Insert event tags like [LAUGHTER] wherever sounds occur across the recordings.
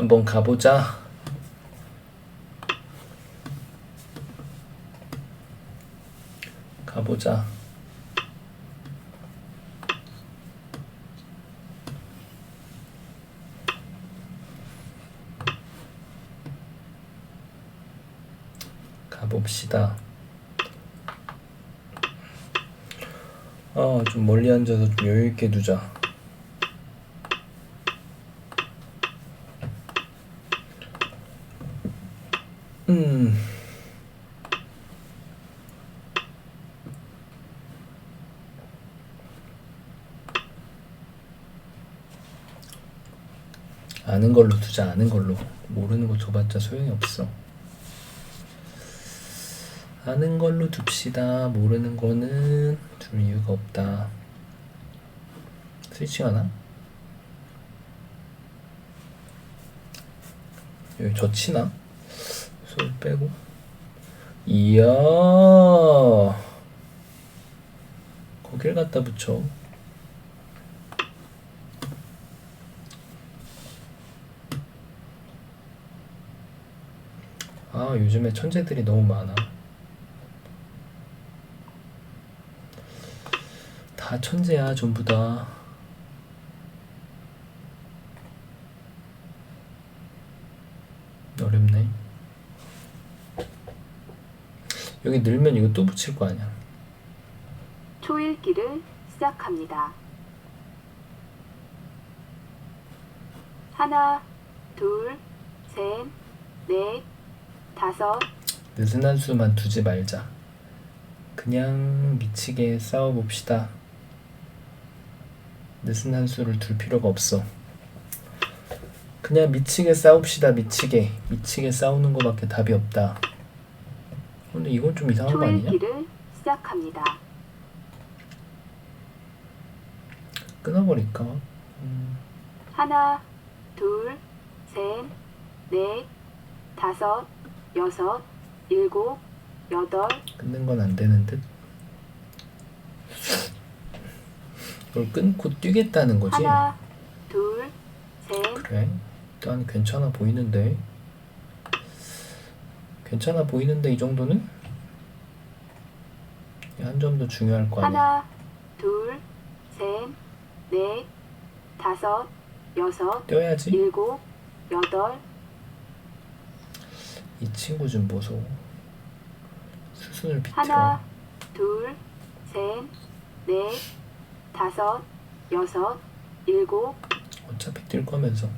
한번 가보자. 가보자. 가봅시다. 아, 좀 멀리 앉아서 좀 여유 있게 두자. 음. 아는 걸로 두자, 아는 걸로. 모르는 거 줘봤자 소용이 없어. 아는 걸로 둡시다. 모르는 거는 둘 이유가 없다. 스위칭 하나? 여기 젖히나? 손 빼고. 이야. 거길 갖다 붙여. 아, 요즘에 천재들이 너무 많아. 다 천재야, 전부 다. 어렵네. 여기 늘면 이거 또 붙일 거 아니야. 초읽기를 시작합니다. 하나, 둘, 셋, 넷, 다섯, 느슨한 수만 두지 말자. 그냥 미치게 싸워봅시다. 느슨한 수를 둘 필요가 없어. 그냥 미치게 싸웁시다. 미치게. 미치게 싸우는 거밖에 답이 없다. 근데 이건 좀 이상한 거 아니냐? 초읽기를 시작합니다. 끊어버릴까? 하나, 둘, 셋, 넷, 다섯, 여섯, 일곱, 여덟, 끊는 건 안 되는 듯. 이걸 끊고 뛰겠다는 거지? 하나, 둘, 셋, 그래. 일단 괜찮아 보이는데. 괜찮아 보이는데 이 정도는? 한 점도 중요할 거 아니야. 하나, 둘, 셋, 넷, 다섯, 여섯, 뛰어야지. 일곱, 여덟, 이 친구 좀 보소. 수순을 비틀어. 하나, 둘, 셋, 넷, 다섯, 여섯, 일곱, 어차피 뛸 거면서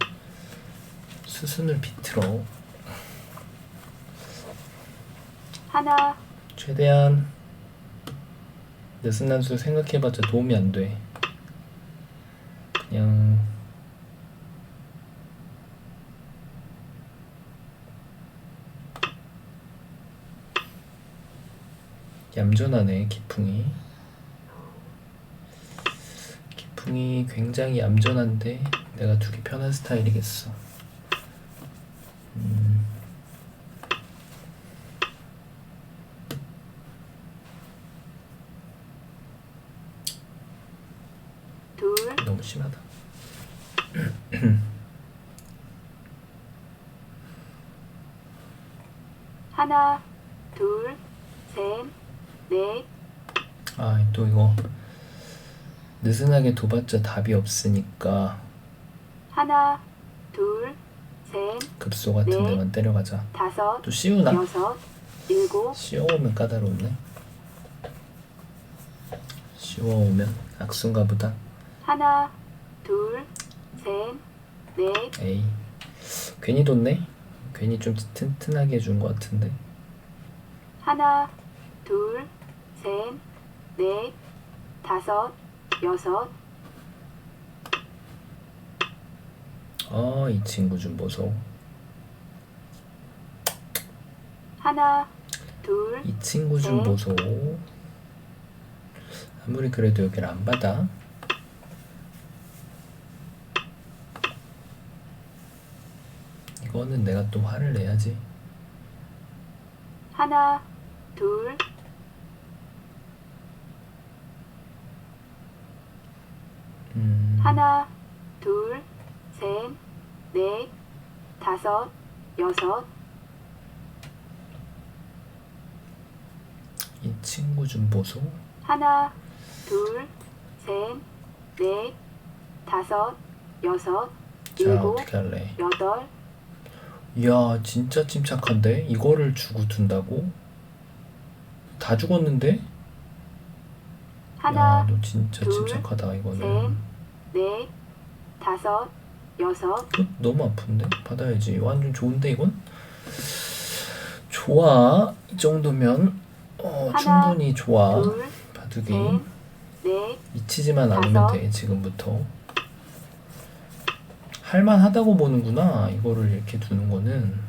수순을 비틀어. 하나, 최대한 느슨한 수 생각해봤자 도움이 안 돼. 그냥 얌전하네 기풍이. 기풍이 굉장히 얌전한데 내가 두기 편한 스타일이겠어. 음. 둘, 너무 심하다. [CLEARS THROAT] 하나, 둘, 셋, 넷, 아, 또 이거 느슨하게 둬봤자 답이 없으니까 하나, 둘, 셋, 급소 같은 네. 데만 때려가자. 다섯, 또 씌우나? 여섯, 일곱, 씌워오면 까다롭네. 씌워오면 악순가 보다. 하나, 둘, 셋, 넷, 에이, 괜히 뒀네? 괜히 좀 튼튼하게 해준 것 같은데. 하나, 둘, 셋, 넷, 다섯, 여섯, 아, 이 친구 좀 보소. 하나, 둘, 이 친구 좀 네. 보소. 아무리 그래도 여기를 안 받아. 이거는 내가 또 화를 내야지. 하나, 둘, 음, 하나, 둘, 셋, 넷, 다섯, 여섯, 이 친구 좀 보소. 하나, 둘, 셋, 넷, 다섯, 여섯, 자 일곱, 어떻게 할래? 여덟, 이야 진짜 침착한데 이거를 주고 둔다고? 다 죽었는데? 하나, 야 너 진짜 둘, 침착하다 셋, 이거는. 넷, 다섯, 여섯, 어, 너무 아픈데? 받아야지. 완전 좋은데 이건? 좋아. 이 정도면 어, 하나, 충분히 좋아. 둘, 바둑이 셋, 넷, 미치지만 않으면 다섯. 돼 지금부터. 할만하다고 보는구나. 이거를 이렇게 두는 거는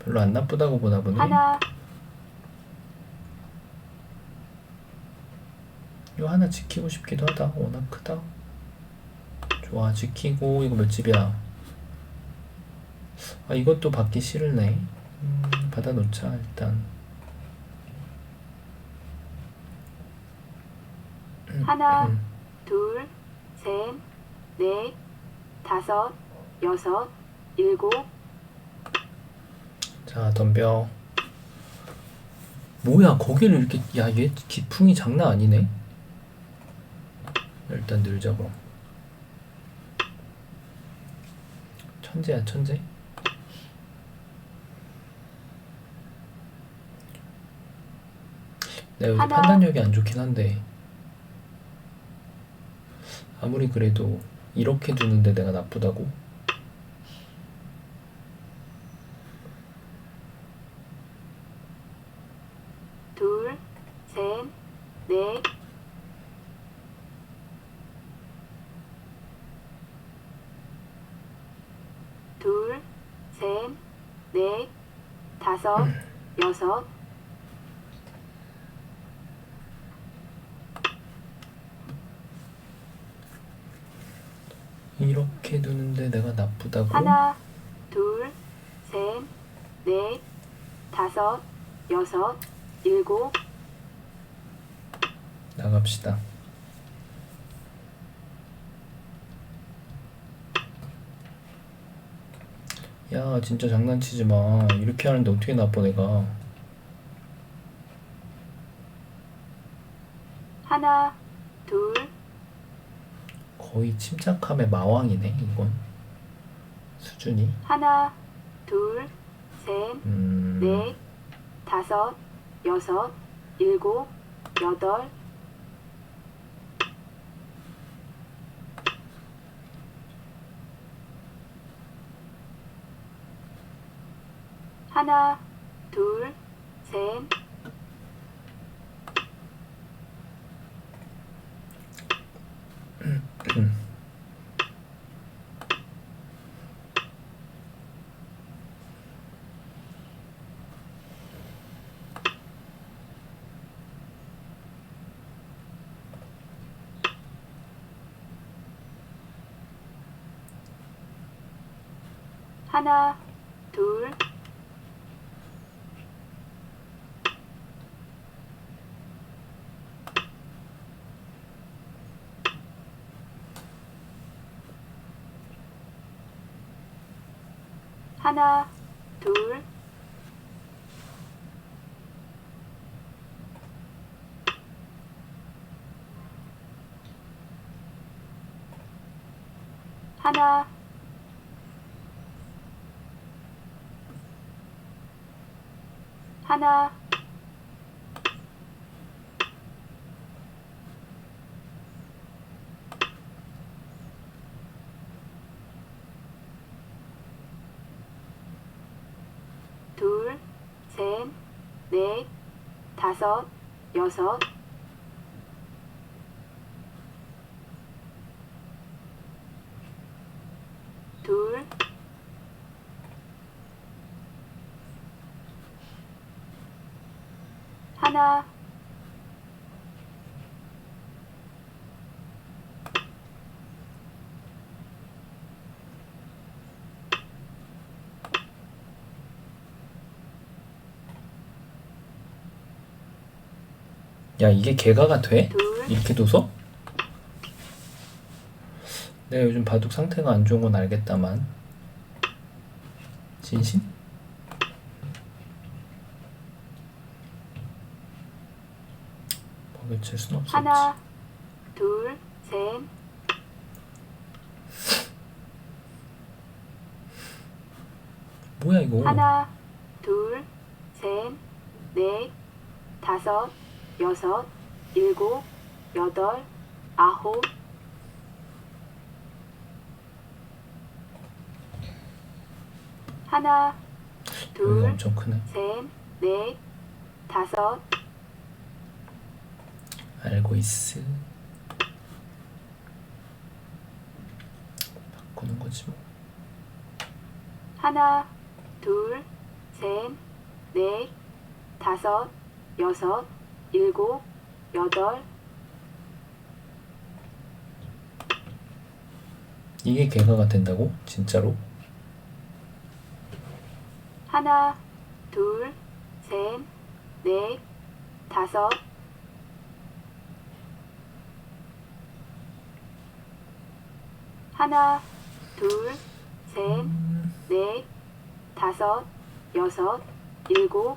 별로 안 나쁘다고 보나 보네. 하나, 이거 하나 지키고 싶기도 하다. 워낙 크다. 좋아 지키고 이거 몇 집이야? 아 이것도 받기 싫으네. 음, 받아놓자 일단. 하나, 음. 둘, 셋, 넷, 다섯, 여섯, 일곱, 자 덤벼. 뭐야 거기를 이렇게 야 얘 기풍이 장난 아니네. 일단 늘자고. 천재야 천재. 내가 요새 하나. 판단력이 안 좋긴 한데 아무리 그래도 이렇게 두는데 내가 나쁘다고? 둘, 셋, 넷, 둘, 셋, 넷, 다섯, 여섯, 이렇게 두는데 내가 나쁘다고? 하나, 둘, 셋, 넷, 다섯, 여섯, 일곱, 나갑시다. 야, 진짜 장난치지 마. 이렇게 하는데 어떻게 나빠, 내가. 하나, 둘, 거의 침착함의 마왕이네, 이건. 수준이. 하나, 둘, 셋, 음. 넷, 다섯, 여섯, 일곱, 여덟, 하나, 둘, 셋, 하나, 둘, 하나, 둘, 하나, 하나, 둘, 셋, 넷, 다섯, 여섯, 둘, 하나, 야, 이게 개가가 돼? 둘, 이렇게 둬서? 내가 요즘 바둑 상태가 안 좋은 건 알겠다만 진심? 먹여칠 순 없었지. 하나, 둘, 셋, 뭐야 이거? 하나, 둘, 셋, 넷, 다섯, 여섯, 일곱, 여덟, 아홉, 하나, 둘, 엄청 크네. 셋, 넷, 다섯, 알고 있어. 바꾸는 거지 뭐. 하나, 둘, 셋, 넷, 다섯, 여섯, 일곱, 여덟, 이게 개가가 된다고? 진짜로? 하나, 둘, 셋, 넷, 다섯, 하나, 둘, 셋, 넷, 다섯, 여섯, 일곱,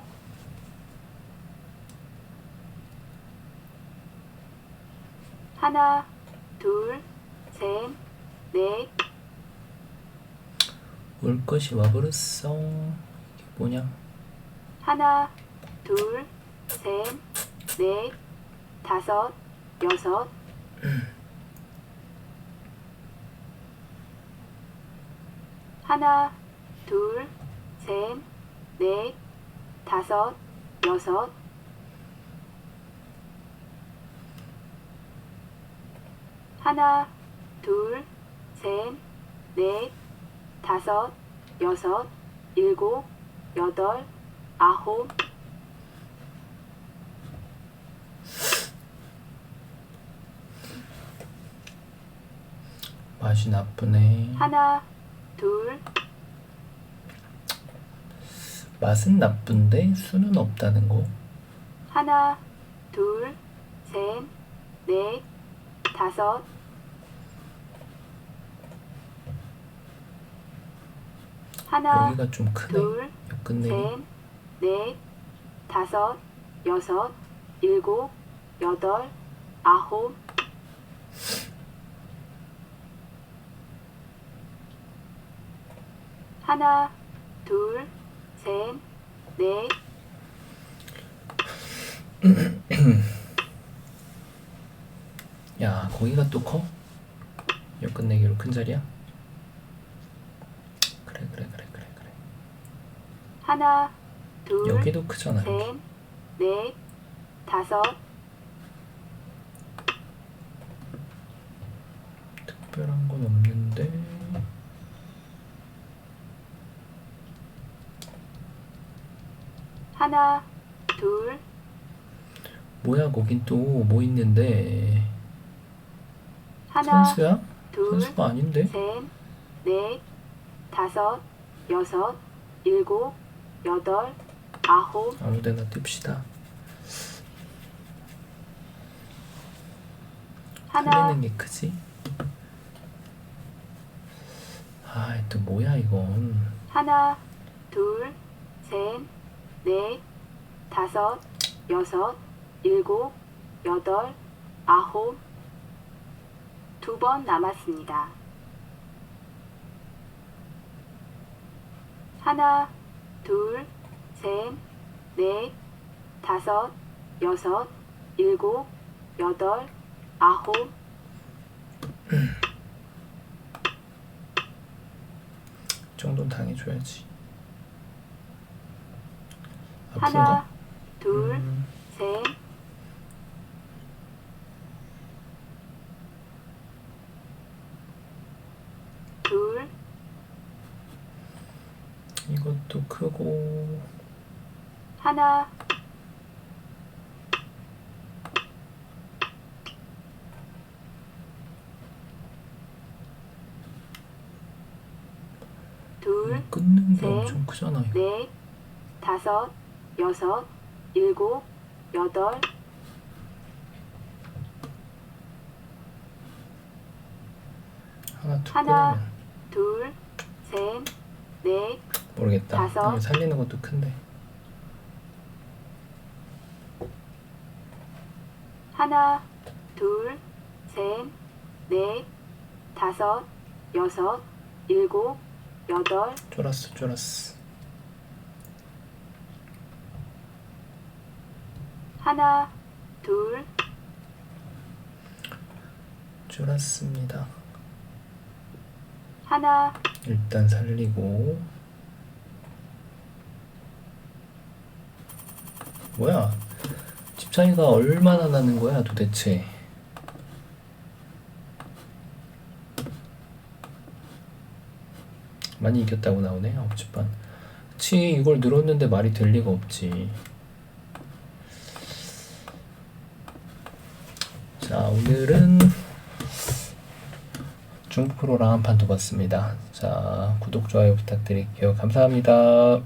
하나, 둘, 셋, 넷, 올 것이 와버렸어. 이게 뭐냐? 하나, 둘, 셋, 넷, 다섯, 여섯, [CLEARS THROAT] 하나, 둘, 셋, 넷, 다섯, 여섯, 하나, 둘, 셋, 넷, 다섯, 여섯, 일곱, 여덟, 아홉, 맛이 나쁘네. 하나, 둘, 맛은 나쁜데 수는 없다는 거. 하나, 둘, 셋, 넷, 다섯, 하나, 여기가 좀 크네. 둘. 셋, 넷, 다섯, 여섯, 일곱, 여덟, 아홉, 하나, 둘, 셋, 넷, [CLEARS THROAT] 야 거기가 또 커? 여 끝내기로 큰 자리야? 그래 그래 그래 그래 그래. 하나, 둘, 여기도 크잖아. 셋, 넷, 다섯, 특별한 건 없는데. 하나, 둘, 뭐야 거긴 또 뭐 있는데 하나, 선수야? 둘, 선수가 아닌데? 셋, 넷, 다섯, 여섯, 일곱, 여덟, 아홉, 아무데나 띱시다. 하나, 흘리는 게 크지? 아, 또 뭐야 이건? 하나, 둘, 셋, 넷, 다섯, 여섯, 일곱, 여덟, 아홉, 두 번 남았습니다. 하나, 둘, 셋, 넷, 다섯, 여섯, 일곱, 여덟, 아홉, 이 정도는 당해줘야지. 하나? 둘, 음, 셋, 둘, 이것도 크고. 하나, 둘, 끊는 게 셋, 엄청 크잖아 이거. 넷, 다섯, 여섯, 일곱, 여덟, 하나 둘, 셋, 넷, 모르겠다. 다섯. 이거 살리는 것도 큰데. 하나, 둘, 셋, 넷, 다섯, 여섯, 일곱, 여덟, 쫄았어, 쫄았어. 하나, 둘, 쫄았습니다. 하나, 일단 살리고. 뭐야? 집 차이가 얼마나 나는 거야, 도대체? 많이 이겼다고 나오네, 업집반. 그치, 이걸 늘었는데 말이 될 리가 없지. 자, 오늘은 중국 프로랑 한 판 더 봤습니다. 자, 구독, 좋아요 부탁드릴게요. 감사합니다.